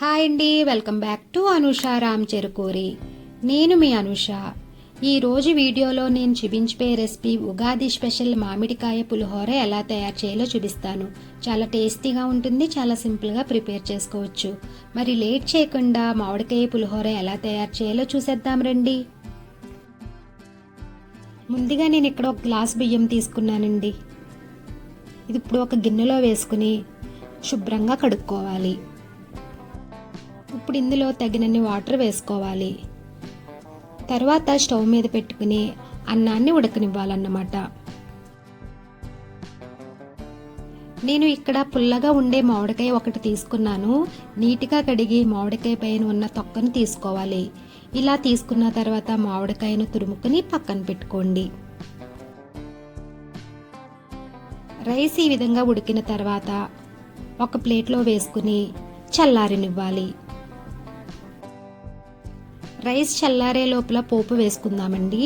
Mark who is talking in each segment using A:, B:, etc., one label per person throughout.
A: Hi అండి welcome back to Anusha Ram Cherukuri. నేను మీ అనుష. ఈరోజు వీడియోలో నేను చూపించిపోయే రెసిపీ ఉగాది స్పెషల్ మామిడికాయ పులిహోర ఎలా తయారు చేయాలో చూపిస్తాను. చాలా టేస్టీగా ఉంటుంది చాలా సింపుల్గా ప్రిపేర్ చేసుకోవచ్చు. మరి లేట్ చేయకుండా మామిడికాయ పులిహోర ఎలా తయారు చేయాలో చూసేద్దాం రండి. ముందుగా నేను ఇక్కడ ఒక గ్లాస్ బియ్యం తీసుకున్నానండి. ఇది ఇప్పుడు ఒక గిన్నెలో వేసుకుని శుభ్రంగా కడుక్కోవాలి. ఇప్పుడు ఇందులో తగినన్ని వాటర్ వేసుకోవాలి. తర్వాత స్టవ్ మీద పెట్టుకుని అన్నాన్ని ఉడకనివ్వాలన్నమాట. నేను ఇక్కడ పుల్లగా ఉండే మామిడికాయ ఒకటి తీసుకున్నాను. నీట్గా కడిగి మామిడికాయ పైన ఉన్న తొక్కను తీసుకోవాలి. ఇలా తీసుకున్న తర్వాత మామిడికాయను తురుముకుని పక్కన పెట్టుకోండి. రైస్ ఈ విధంగా ఉడికిన తర్వాత ఒక ప్లేట్లో వేసుకుని చల్లారినివ్వాలి. రైస్ చల్లారే లోపల పోపు వేసుకుందామండి.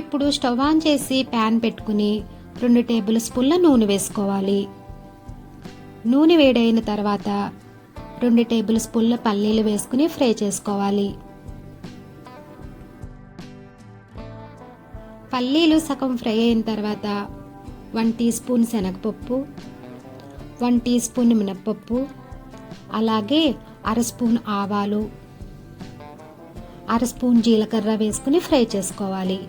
A: ఇప్పుడు స్టవ్ ఆన్ చేసి ప్యాన్ పెట్టుకుని రెండు టేబుల్ స్పూన్ల నూనె వేసుకోవాలి. నూనె వేడైన తర్వాత రెండు టేబుల్ స్పూన్ల పల్లీలు వేసుకుని ఫ్రై చేసుకోవాలి. పల్లీలు సగం ఫ్రై అయిన తర్వాత వన్ టీ స్పూన్ శనగపప్పు వన్ టీ స్పూన్ మినప్పప్పు అలాగే అర స్పూన్ ఆవాలు అర స్పూన్ జీలకర్ర వేసుకుని ఫ్రై చేసుకోవాలి.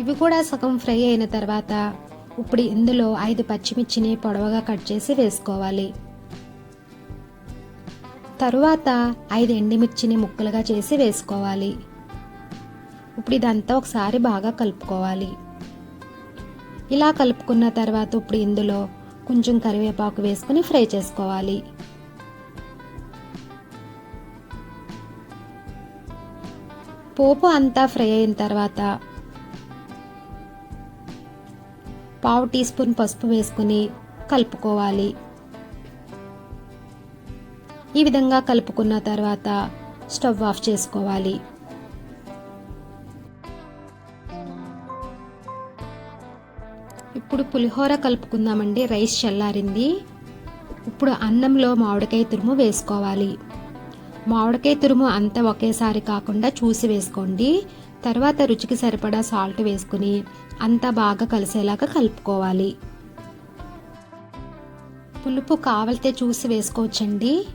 A: ఇవి కూడా సగం ఫ్రై అయిన తర్వాత ఇప్పుడు ఇందులో ఐదు పచ్చిమిర్చిని పొడవగా కట్ చేసి వేసుకోవాలి. తరువాత ఐదు ఎండిమిర్చిని ముక్కలుగా చేసి వేసుకోవాలి. ఇప్పుడు ఇదంతా ఒకసారి బాగా కలుపుకోవాలి. ఇలా కలుపుకున్న తర్వాత ఇప్పుడు ఇందులో కొంచెం కరివేపాకు వేసుకుని ఫ్రై చేసుకోవాలి. పోపు అంతా ఫ్రై అయిన తర్వాత పావు టీ స్పూన్ పసుపు వేసుకుని కలుపుకోవాలి. ఈ విధంగా కలుపుకున్న తర్వాత స్టవ్ ఆఫ్ చేసుకోవాలి. ఇప్పుడు పులిహోర కలుపుకుందామండి రైస్ చల్లారింది. ఇప్పుడు అన్నంలో మామిడికాయ తురుము వేసుకోవాలి. మామిడికాయ తురుము అంతా ఒకేసారి కాకుండా చూసి వేసుకోండి. తర్వాత రుచికి సరిపడా సాల్ట్ వేసుకుని అంతా బాగా కలిసేలాగా కలుపుకోవాలి. పులుపు కావలితే చూసి వేసుకోవచ్చండి.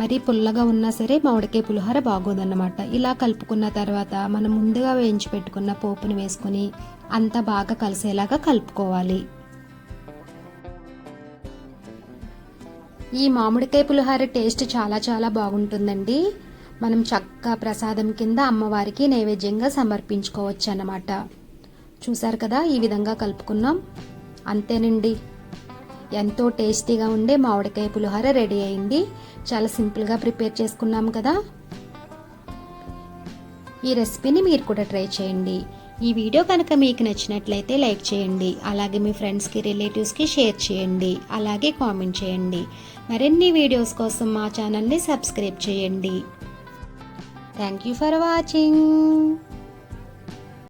A: మరి పుల్లగా ఉన్నా సరే మామిడికాయ పులిహోర బాగోదన్నమాట. ఇలా కలుపుకున్న తర్వాత మనం ముందుగా వేయించి పెట్టుకున్న పోపుని వేసుకొని అంతా బాగా కలిసేలాగా కలుపుకోవాలి. ఈ మామిడికాయ పులిహోర టేస్ట్ చాలా చాలా బాగుంటుందండి. మనం చక్కగా ప్రసాదం కింద అమ్మవారికి నైవేద్యంగా సమర్పించుకోవచ్చు అన్నమాట చూసారు కదా ఈ విధంగా కలుపుకున్నాం. అంతేనండి. ఎంతో టేస్టీగా ఉండే మామిడికాయ పులిహోర రెడీ అయింది. చాలా సింపుల్గా ప్రిపేర్ చేసుకున్నాం కదా. ఈ రెసిపీని మీరు కూడా ట్రై చేయండి. ఈ వీడియో కనుక మీకు నచ్చినట్లయితే లైక్ చేయండి. అలాగే మీ ఫ్రెండ్స్కి రిలేటివ్స్కి షేర్ చేయండి. అలాగే కామెంట్ చేయండి. మరిన్ని వీడియోస్ కోసం మా ఛానల్ని సబ్స్క్రైబ్ చేయండి. Thank you for watching